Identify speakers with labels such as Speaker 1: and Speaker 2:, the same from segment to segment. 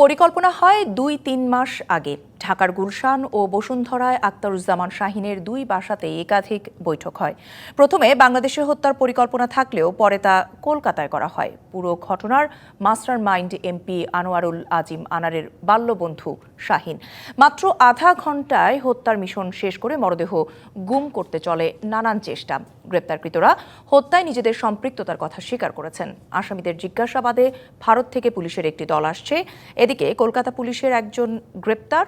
Speaker 1: পরিকল্পনা হয় দুই তিন মাস আগে। ঢাকার গুলশান ও বসুন্ধরায় আক্তারুজ্জামান শাহিনের দুই বাসাতে একাধিক বৈঠক হয়। প্রথমে বাংলাদেশে হত্যার পরিকল্পনা থাকলেও পরে তা কলকাতায় করা হয়। পুরো ঘটনার master mind MP Anwarul Azim আনারের বাল্যবন্ধু শাহিন। মাত্র আধা ঘন্টায় হত্যার মিশন শেষ করে মরদেহ গুম করতে চলে নানান চেষ্টা। গ্রেপ্তারকৃতরা হত্যায় নিজেদের সম্পৃক্ততার কথা স্বীকার করেছেন। আসামিদের জিজ্ঞাসাবাদে ভারত থেকে পুলিশের একটি দল আসছে। এদিকে কলকাতা পুলিশের একজন গ্রেপ্তার,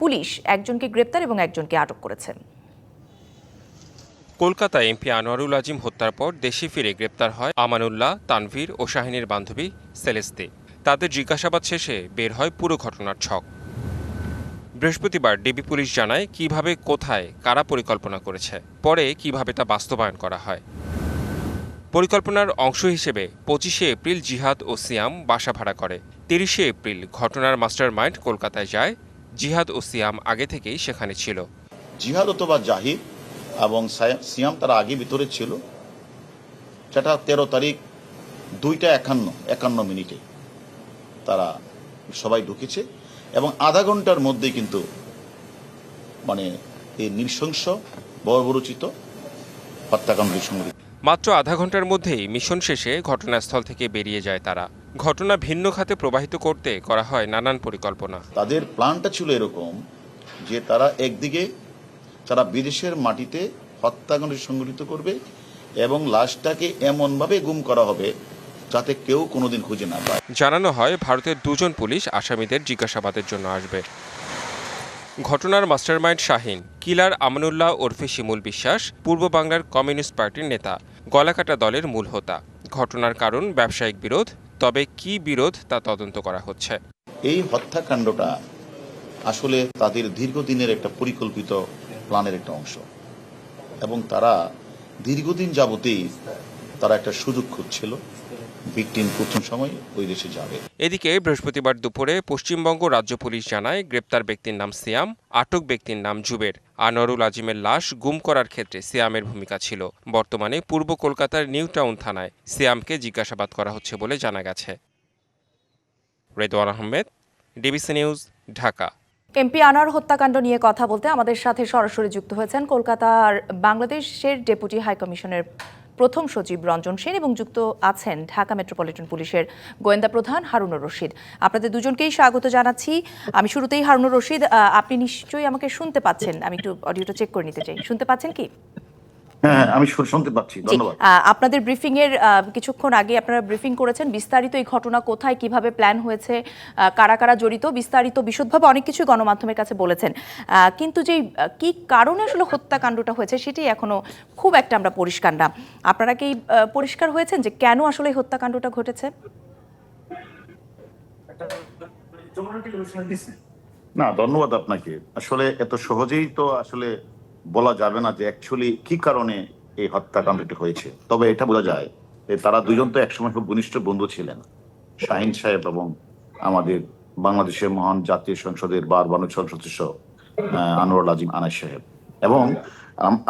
Speaker 1: পুলিশ একজনকে গ্রেপ্তার এবং একজনকে আটক করেছে।
Speaker 2: কলকাতায় এমপি আনোয়ারুল আজিম হত্যার পর দেশে ফিরে গ্রেপ্তার হয় আমানুল্লাহ, তানভীর ও শাহিনের বান্ধবী সেলেস্তে। তাদের জিজ্ঞাসাবাদ শেষে বের হয় পুরো ঘটনার ছক। বৃহস্পতিবার ডিবি পুলিশ জানায় কীভাবে, কোথায়, কারা পরিকল্পনা করেছে, পরে কীভাবে তা বাস্তবায়ন করা হয়। পরিকল্পনার অংশ হিসেবে পঁচিশে এপ্রিল জিহাদ ও সিয়াম বাসা ভাড়া করে। তিরিশে এপ্রিল ঘটনার মাস্টার মাইন্ড কলকাতায় যায়। জিহাদ ও সিয়াম আগে থেকেই সেখানে ছিল।
Speaker 3: জিহাদ অথবা জাহিদ এবং সায়া- সিয়াম তারা আগে ভিতরে ছিল। সেটা তেরো তারিখ দুইটা একান্ন একান্ন মিনিটে তারা সবাই ঢুকেছে এবং আধা ঘণ্টার মধ্যেই কিন্তু মানে এই নৃশংস বর্বরচিত হত্যাকাণ্ড সংঘটিত
Speaker 2: মাত্র আধা ঘণ্টার মধ্যেই মিশন শেষে ঘটনাস্থল থেকে বেরিয়ে যায় তারা। ঘটনা ভিন্ন খাতে প্রবাহিত করতে করা হয় নানান পরিকল্পনা।
Speaker 3: তাদের প্ল্যানটা ছিল এরকম যে তারা একদিকে তারা বিদেশের মাটিতে হত্যাকাণ্ড সংগঠিত করবে এবং লাশটাকে এমনভাবে গুম করা হবে যাতে কেউ কোনোদিন খুঁজে না পায়।
Speaker 2: জানানো হয় ভারতের দুজন পুলিশ আসামিদের জিজ্ঞাসাবাদের জন্য আসবে। ঘটনার মাস্টারমাইন্ড শাহিন কিলার আমানুল্লাহ ওরফে শিমুল বিশ্বাস পূর্ব বাংলার কমিউনিস্ট পার্টির নেতা গলাকাটা দলের মূল হোতা। ঘটনার কারণ ব্যবসায়িক বিরোধ তবে কি বিরোধ তা তদন্ত করা হচ্ছে।
Speaker 3: এই হত্যাকাণ্ডটা আসলে তাদের দীর্ঘদিনের একটা পরিকল্পিত প্ল্যানের একটা অংশ। এবং তারা দীর্ঘদিন যাবতেই তারা একটা সুযোগ খুঁজছিল। ভিকটিম প্রথম সময় ওই দেশে যাবে।
Speaker 2: এদিকে বৃহস্পতিবার দুপুরে পশ্চিমবঙ্গ রাজ্য পুলিশ জানায় গ্রেপ্তার ব্যক্তির নাম সিয়াম আটক ব্যক্তির নাম জুবের। আনোয়ারুল আজিমের লাশ গুম করার ক্ষেত্রে সিয়ামের ভূমিকা ছিল। বর্তমানে পূর্ব কলকাতার নিউ টাউন থানায় সিয়ামকে জিজ্ঞাসাবাদ করা হচ্ছে বলে জানা গেছে। Redwan Ahmed DBC news Dhaka.
Speaker 1: MP Anar হত্যাকাণ্ড নিয়ে কথা বলতে আমাদের সাথে সরাসরি যুক্ত হয়েছেন কলকাতার বাংলাদেশের ডেপুটি হাইকমিশনের প্রথম সচিব রঞ্জন সেন এবং যুক্ত আছেন ঢাকা মেট্রোপলিটন পুলিশের গোয়েন্দা প্রধান হারুনুর রশিদ। আপনাদের দুজনকেই স্বাগত জানাচ্ছি। আমি শুরুতেই হারুনুর রশিদ আপনি নিশ্চয়ই আমাকে শুনতে পাচ্ছেন। আমি একটু অডিওটা চেক করে নিতে চাই। শুনতে পাচ্ছেন কি?
Speaker 3: হ্যাঁ হ্যাঁ, আমি শুনতে পাচ্ছি ধন্যবাদ।
Speaker 1: আপনাদের ব্রিফিং এর কিছুক্ষণ আগে আপনারা ব্রিফিং করেছেন বিস্তারিত এই ঘটনা কোথায় কীভাবে প্ল্যান হয়েছে কারা কারা জড়িত বিস্তারিত বিশদভাবে অনেক কিছু গণমাধ্যমের কাছে বলেছেন। কিন্তু যে কি কারণে আসলে হত্যাকাণ্ডটা হয়েছে সেটি এখনও খুব একটা আমরা পরিষ্কার না। আপনারা কি পরিষ্কার হয়েছেন যে কেন আসলে হত্যাকাণ্ডটা ঘটেছে?
Speaker 3: না ধন্যবাদ আপনাকে। আসলে এত সহজেই তো আসলে বলা যাবে না যে অ্যাকচুয়ালি কি কারণে এই হত্যাকাণ্ডটি হয়েছে। তবে এটা বোঝা যায় যে তারা দুজন তো একসময় খুব ঘনিষ্ঠ বন্ধু ছিলেন। শাহিন সাহেব এবং আমাদের বাংলাদেশের মহান জাতীয় সংসদের বারবান সদস্য আনোয়ার আজিম আনাস সাহেব। এবং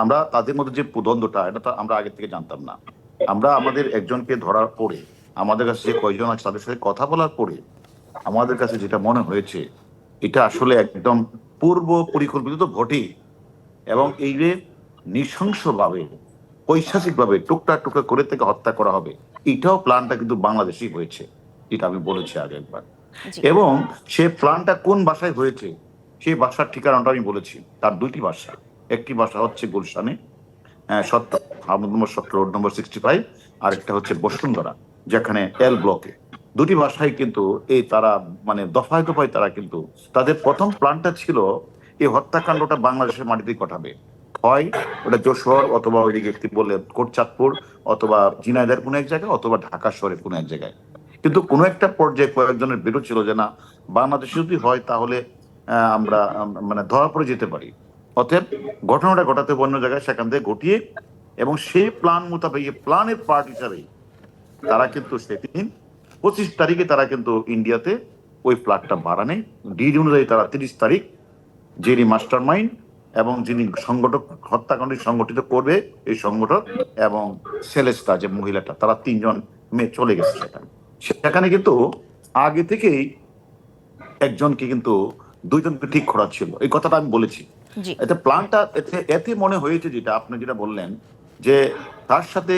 Speaker 3: আমরা তাদের মধ্যে যে দ্বন্দ্বটা এটা তো আমরা আগে থেকে জানতাম না। আমরা আমাদের একজনকে ধরার পরে, আমাদের কাছে যে কয়জন আছে তাদের সাথে কথা বলার পরে, আমাদের কাছে যেটা মনে হয়েছে, এটা আসলে একদম পূর্ব পরিকল্পিত তো এবং এই যে নৃশংসভাবে ঐতিহাসিকভাবে টুকটা টুকটা করে থেকে হত্যা করা হবে এটাও প্ল্যানটা কিন্তু বাংলাদেশেই হয়েছে এটা আমি বলেছি আগে একবার। এবং সে প্ল্যানটা কোন বাসায় হয়েছে সেই বাসার ঠিকানাটা আমি বলেছি তার দুইটি বাসা একটি বাসা হচ্ছে গুলশানে সত্তর নম্বর সত্তর রোড নম্বর সিক্সটি ফাইভ আর একটা হচ্ছে বসুন্ধরা যেখানে এল ব্লকে দুটি বাসায় কিন্তু এই তারা মানে দফায় দফায় তারা কিন্তু তাদের প্রথম প্ল্যানটা ছিল এই হত্যাকাণ্ডটা বাংলাদেশের মাটিতেই ঘটাবে। হয় ওটা যশোর অথবা ওইদিকে একটি বললে কোটচাঁদপুর অথবা ঝিনাইদের কোনো এক জায়গায় অথবা ঢাকা শহরের কোনো এক জায়গায়। কিন্তু কোনো একটা পর্যায়ে কয়েকজনের বিরোধ ছিল যে না, বাংলাদেশে যদি হয় তাহলে আমরা মানে ধরা পড়ে যেতে পারি। অতএব ঘটনাটা ঘটাতে অন্য জায়গায়, সেখান থেকে ঘটিয়ে এবং সেই প্ল্যান মোতাবেক, এই প্ল্যানের পার্ট হিসাবে তারা কিন্তু সেদিন পঁচিশ তারিখে তারা কিন্তু ইন্ডিয়াতে ওই প্লাটটা বাড়ানে ডিড অনুযায়ী তারা তিরিশ তারিখ যিনি মাস্টার মাইন্ড এবং যিনি সংগঠক হত্যাকাণ্ড সংগঠিত করবে এই সংগঠক এবং সেলেস্তা যে মহিলাটা তারা তিনজন মেয়ে চলে গেছে সেখানে। সেখানে কিন্তু আগে থেকেই একজনকে কিন্তু দুইজনকে ঠিক করা ছিল। এই কথাটা আমি বলেছি। এতে প্ল্যানটা এতে এতে মনে হয়েছে যেটা আপনি যেটা বললেন যে তার সাথে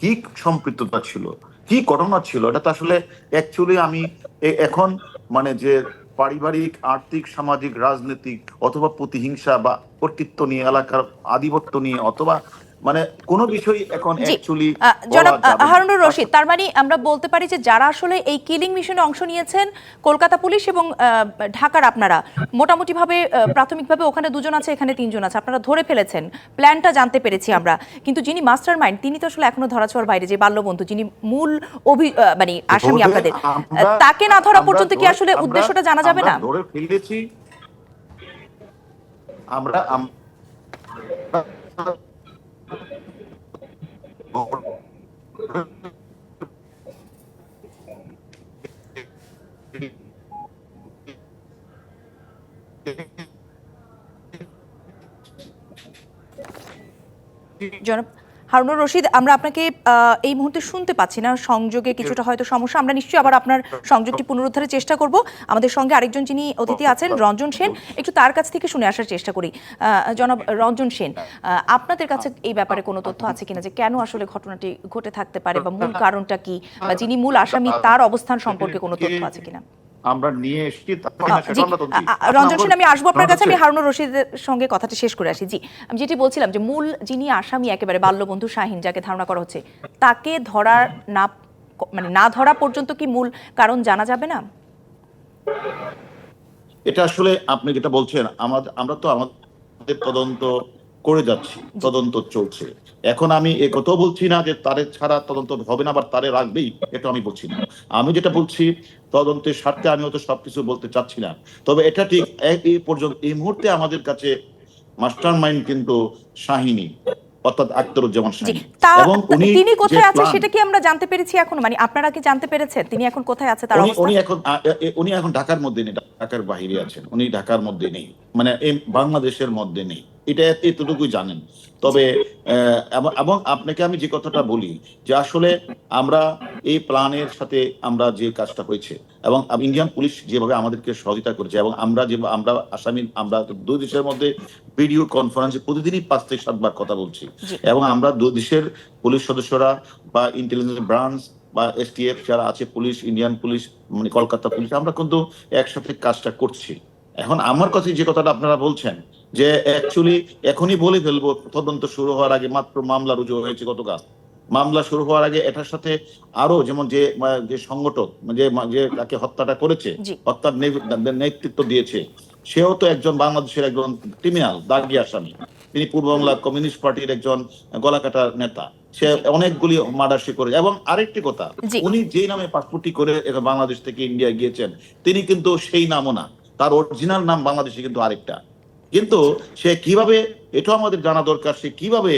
Speaker 3: কি সম্পৃক্ততা ছিল কি ঘটনা ছিল এটা তো আসলে অ্যাকচুয়ালি আমি এখন মানে যে পারিবারিক আর্থিক সামাজিক রাজনৈতিক অথবা প্রতিহিংসা বা কর্তৃত্ব নিয়ে এলাকার আধিপত্য নিয়ে অথবা মানে কোনো বিষয় এখন অ্যাকচুয়ালি
Speaker 1: জনাব হারুনুর রশিদ তার মানে আমরা বলতে পারি যে যারা আসলে এই কিলিং মিশনে অংশ নিয়েছেন কলকাতা পুলিশ এবং ঢাকার আপনারা মোটামুটিভাবে আহ, প্রাথমিকভাবে ওখানে দুজন আছে এখানে তিনজন আছে আপনারা ধরে ফেলেছেন প্ল্যানটা জানতে পেরেছি আমরা। কিন্তু যিনি মাস্টার মাইন্ড তিনি তো আসলে এখনও ধরাছোঁয়ার বাইরে যে বাল্যবন্ধু যিনি মূল অভি মানে আসামি আপনাদের। তাকে না ধরা পর্যন্ত কি আসলে উদ্দেশ্যটা জানা যাবে না?
Speaker 3: ধরে ফেলেছি। আমরা আম-
Speaker 1: জনাব হারুনুর রশিদ আমরা আপনাকে এই মুহূর্তে শুনতে পাচ্ছি না। সংযোগে কিছুটা হয়তো সমস্যা আমরা নিশ্চয়ই আবার আপনার সংযোগটি পুনরুদ্ধারের চেষ্টা করব। আমাদের সঙ্গে আরেকজন যিনি অতিথি আছেন রঞ্জন সেন। একটু তার কাছ থেকে শুনে আসার চেষ্টা করি। আহ, জনাব রঞ্জন সেন আহ, আপনাদের কাছে এই ব্যাপারে কোনো তথ্য আছে কিনা যে কেন আসলে ঘটনাটি ঘটে থাকতে পারে বা মূল কারণটা কি বা যিনি মূল আসামি তার অবস্থান সম্পর্কে কোনো তথ্য আছে কিনা?
Speaker 3: আমরা নিয়ে এসেছি তারপর
Speaker 1: আহ,
Speaker 3: সেটা
Speaker 1: জি,
Speaker 3: আমরা তদন্ত-
Speaker 1: আ- আ- রঞ্জন সেন আমি আসব আপনার কাছে আমি হারুনুর রশিদের সঙ্গে কথাটা শেষ করে আসি। জি আমি যেটি বলছিলাম যে মূল যিনি আসামি একেবারে বাল্যবন্ধু শাহিন যাকে ধারণা করা হচ্ছে তাকে ধরার না মানে না ধরা পর্যন্ত কি মূল কারণ জানা যাবে না?
Speaker 3: এটা আসলে আপনি যেটা বলছেন আমাদের আমরা তো আমাদের তদন্ত করে যাচ্ছি তদন্ত চলছে। এখন আমি এ কথাও বলছি না যে তারে ছাড়া তদন্ত হবে না আবার তারে রাখবেই এটা আমি বলছি না। আমি যেটা বলছি তদন্তের স্বার্থে আমি হয়তো সবকিছু বলতে চাচ্ছি না। তবে এটা ঠিক এই পর্যন্ত এই মুহূর্তে আমাদের কাছে মাস্টার মাইন্ড কিন্তু শাহিনী অর্থাৎ আক্তারুজ্জামান শাহিনী। এবং উনি
Speaker 1: তিনি কোথায়
Speaker 3: যে
Speaker 1: আছে সেটা কি আমরা জানতে পেরেছি এখন? মানে আপনারা কি জানতে পেরেছেন? তিনি এখন কোথায় আছে তার
Speaker 3: উনি
Speaker 1: অবস্থা?
Speaker 3: উনি এখন উনি এখন ঢাকার মধ্যে নেই ঢাকার বাহিরে আছেন উনি ঢাকার মধ্যে নেই। মানে এই বাংলাদেশের মধ্যে নেই। এটা এতটুকুই জানেন। তবে এবং আপনাকে আমি যে কথাটা বলি যে আসলে আমরা এই প্ল্যানের সাথে আমরা যে কাজটা হয়েছে এবং ইন্ডিয়ান পুলিশ যেভাবে আমাদেরকে সহযোগিতা করেছে এবং আমরা যে আমরা আসামি আমরা দুই দেশের মধ্যে ভিডিও কনফারেন্সে প্রতিদিনই পাঁচ থেকে সাতবার কথা বলছি। এবং আমরা দুই দেশের পুলিশ সদস্যরা বা ইন্টেলিজেন্স ব্রাঞ্চ বা এসটিএফ যারা আছে পুলিশ ইন্ডিয়ান পুলিশ মানে কলকাতা পুলিশ আমরা কিন্তু একসাথে কাজটা করছি। এখন আমার কাছে যে কথাটা আপনারা বলছেন যে অ্যাকচুয়ালি এখনই বলে ফেলব তদন্ত শুরু হওয়ার আগে মাত্র মামলা রুজু হয়েছে গতকাল। মামলা শুরু হওয়ার আগে এটার সাথে আরও যেমন যে যে সংগঠক যে যে তাকে হত্যাটা করেছে হত্যার নেতৃত্ব দিয়েছে সেও তো একজন বাংলাদেশের একজন ক্রিমিনাল দাগি আসামি। তিনি পূর্ব বাংলা কমিউনিস্ট পার্টির একজন গলাকাটা নেতা। সে অনেকগুলি মার্ডার সে করে এবং আরেকটি কথা উনি যেই নামে পাসপোর্টটি করে বাংলাদেশ থেকে ইন্ডিয়া গিয়েছেন তিনি কিন্তু সেই নামও না। তার অরিজিনাল নাম বাংলাদেশে কিন্তু আরেকটা। কিন্তু সে কীভাবে এটাও আমাদের জানা দরকার সে কীভাবে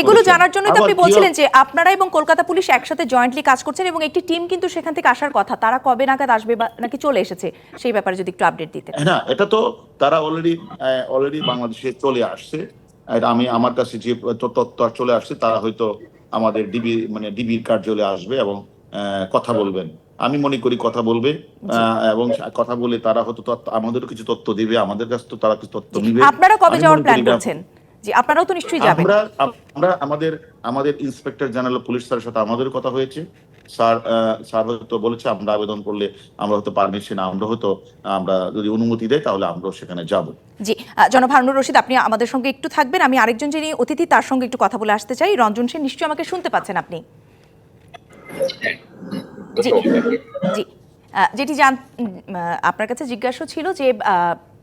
Speaker 1: এগুলো জানার জন্য আপনি বলছিলেন যে আপনারা এবং কলকাতা পুলিশ একসাথে জয়েন্টলি কাজ করছেন এবং একটি টিম কিন্তু সেখান থেকে আসার কথা। তারা কবে নাগাদ আসবে বা নাকি চলে এসেছে সেই ব্যাপারে যদি একটু আপডেট দিতেন।
Speaker 3: হ্যাঁ এটা তো তারা অলরেডি অলরেডি বাংলাদেশে চলে আসছে। এটা আমি আমার কাছে যে তথ্য চলে আসছে তারা হয়তো আমাদের ডিবি মানে ডিবির কার্যালয়ে আসবে এবং কথা বলবেন। আমি মনে করি কথা বলবে এবং কথা বলে তারা হয়তো আমাদেরও কিছু তথ্য দিবে আমাদের কাছে তো তারা কিছু তথ্য নিবে।
Speaker 1: আপনারা কবে যাওয়ার প্ল্যান করছেন? জি আপনারাও তো নিশ্চয়ই যাবেন।
Speaker 3: আমরা আমরা আমাদের আমাদের ইন্সপেক্টর জেনারেল পুলিশ স্যারের সাথে আমাদের কথা হয়েছে। স্যার স্যার হয়তো বলেছে আমরা আবেদন করলে আমরা হয়তো পারমিশন আমরা হয়তো আমরা যদি অনুমতি দেয় তাহলে আমরাও সেখানে যাব।
Speaker 1: জি জনাব হারুনুর রশিদ আপনি আমাদের সঙ্গে একটু থাকবেন। আমি আরেকজন যিনি অতিথি তার সঙ্গে একটু কথা বলে আসতে চাই। রঞ্জন সেন নিশ্চয়ই আমাকে শুনতে পাচ্ছেন আপনি। জি জি। যেটি জান আপনার কাছে জিজ্ঞাসা ছিল যে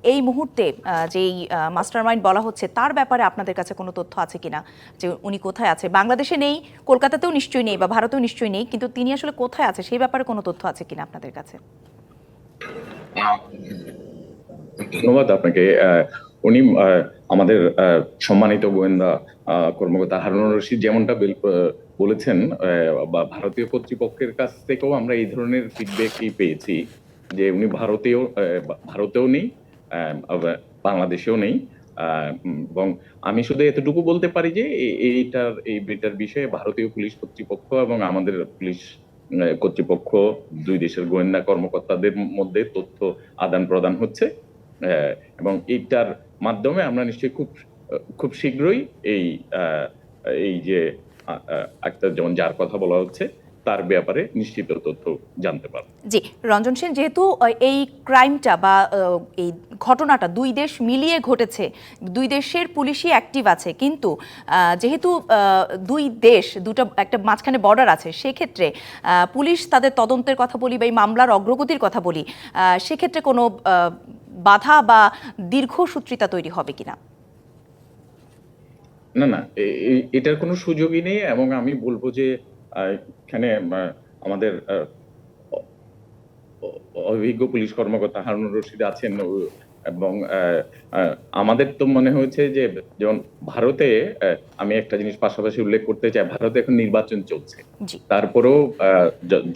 Speaker 1: এই মুহূর্তে যেই মাস্টার মাইন্ড বলা হচ্ছে তার ব্যাপারে আপনাদের কাছে কোনো তথ্য আছে কিনা? যে উনি কোথায় আছে? বাংলাদেশে নেই কলকাতাতেও নিশ্চয়ই নেই বা ভারতেও নিশ্চয়ই নেই কিন্তু তিনি আসলে কোথায় আছে? সেই ব্যাপারে কোনো তথ্য আছে কিনা আপনাদের কাছে?
Speaker 4: ধন্যবাদ আপনাকে। উনি আমাদের আহ, সম্মানিত গোয়েন্দা কর্মকর্তা হারুনুর রশিদ যেমনটা বলেছেন বা ভারতীয় কর্তৃপক্ষের কাছ থেকেও আমরা এই ধরনের ফিডব্যাকই পেয়েছি যে উনি ভারতেও ভারতেও নেই বাংলাদেশেও নেই এবং আমি শুধু এতটুকু বলতে পারি যে এইটার, এই বেটার বিষয়ে ভারতীয় পুলিশ কর্তৃপক্ষ এবং আমাদের পুলিশ কর্তৃপক্ষ, দুই দেশের গোয়েন্দা কর্মকর্তাদের মধ্যে তথ্য আদান প্রদান হচ্ছে এবং এইটার মাধ্যমে আমরা নিশ্চয়ই খুব খুব শীঘ্রই এই এই যে আহ, যেমন যার কথা বলা হচ্ছে তার ব্যাপারে নিশ্চিত তথ্য জানতে পারব।
Speaker 1: জি রঞ্জন সেন যেহেতু এই ক্রাইমটা বা এই ঘটনাটা দুই দেশ মিলিয়ে ঘটেছে দুই দেশের পুলিশই অ্যাক্টিভ আছে কিন্তু যেহেতু দুই দেশ দুটো একটা মাঝখানে বর্ডার আছে সেক্ষেত্রে পুলিশ তাদের তদন্তের কথা বলি বা এই মামলার অগ্রগতির কথা বলি সেক্ষেত্রে কোনো বাধা বা দীর্ঘসূত্রিতা তৈরি হবে কিনা?
Speaker 4: না না এটার কোনো সুযোগই নেই এবং আমি বলব যে এখানে আমাদের অভিজ্ঞ পুলিশ কর্মকর্তা হারুনুর রশিদ আছেন এবং আমাদের তো মনে হয়েছে যে যেমন ভারতে আমি একটা জিনিস পাশাপাশি উল্লেখ করতে চাই ভারতে এখন নির্বাচন চলছে। তারপরেও আহ,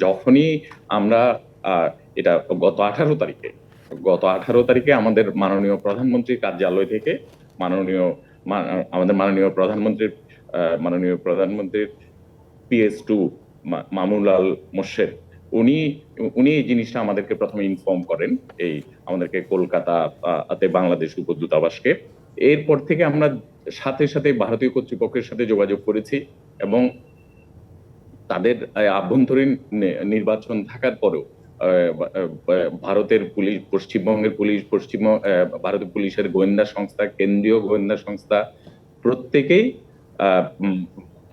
Speaker 4: যখনই আমরা আহ, এটা গত আঠারো তারিখে গত আঠারো তারিখে আমাদের মাননীয় প্রধানমন্ত্রীর কার্যালয় থেকে মাননীয় আমাদের মাননীয় প্রধানমন্ত্রীর মাননীয় প্রধানমন্ত্রীর পিএস টু মামুল আল মোর্শেদ উনি উনি এই জিনিসটা আমাদেরকে প্রথমে ইনফর্ম করেন এই আমাদেরকে কলকাতা আহ, তে বাংলাদেশ উপদূতাবাসকে এরপর থেকে আমরা সাথে সাথে ভারতীয় কর্তৃপক্ষের সাথে যোগাযোগ করেছি এবং তাদের আভ্যন্তরীণ নির্বাচন থাকার পরেও ভারতের পুলিশ, পশ্চিমবঙ্গের পুলিশ, পশ্চিম ভারতের পুলিশের গোয়েন্দা সংস্থা, কেন্দ্রীয় গোয়েন্দা সংস্থা, প্রত্যেকেই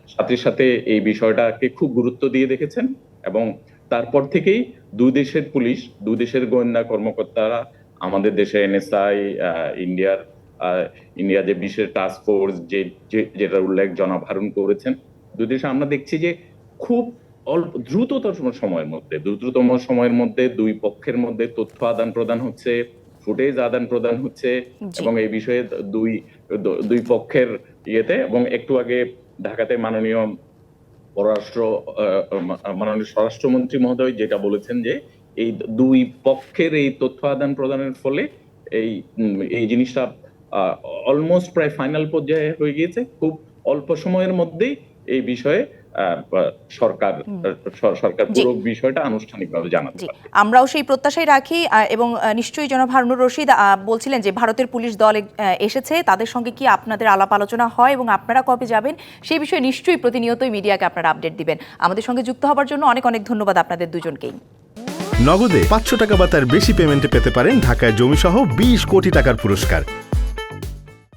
Speaker 4: সাথে সাথে এই বিষয়টাকে খুব গুরুত্ব দিয়ে দেখেছেন এবং তারপর থেকেই দুই দেশের পুলিশ দুই দেশের গোয়েন্দা কর্মকর্তারা, আমাদের দেশে এনএসআই ইন্ডিয়ার ইন্ডিয়া যে বিশেষ টাস্ক ফোর্স যে, যে- যেটার উল্লেখ জনাভারণ করেছেন দুই দেশে আমরা দেখছি যে খুব অল্প দ্রুততম সময়ের মধ্যে দ্রুততম সময়ের মধ্যে দুই পক্ষের মধ্যে তথ্য আদান প্রদান হচ্ছে ফুটেজ আদান প্রদান হচ্ছে এবং এই বিষয়ে দুই দুই পক্ষের ইয়েতে এবং একটু আগে ঢাকাতে মাননীয় পররাষ্ট্র মাননীয় স্বরাষ্ট্রমন্ত্রী মহোদয় যেটা বলেছেন যে এই দুই পক্ষের এই তথ্য আদান প্রদানের ফলে এই এই জিনিসটা অলমোস্ট প্রায় ফাইনাল পর্যায়ে হয়ে গিয়েছে। খুব অল্প সময়ের মধ্যেই এই বিষয়ে সরকার সরকার পুরো বিষয়টা আনুষ্ঠানিকভাবে জানাতে পারবে।
Speaker 1: আমরাও সেই প্রত্যাশাই রাখি এবং নিশ্চয়ই জনাব হারুনুর রশিদ বলছিলেন যে ভারতের পুলিশ দল এসেছে তাদের সঙ্গে কি আপনাদের আলাপ আলোচনা হয় এবং আপনারা কবে যাবেন সেই বিষয়ে নিশ্চয়ই প্রতিনিয়তই মিডিয়াকে আপনারা আপডেট দিবেন। আমাদের সঙ্গে যুক্ত হবার জন্য অনেক অনেক ধন্যবাদ আপনাদের দুজনকেই।
Speaker 5: নগদে পাঁচশো টাকা বা তার বেশি পেমেন্টে পেতে পারেন ঢাকায় জমিসহ বিশ কোটি টাকার পুরস্কার।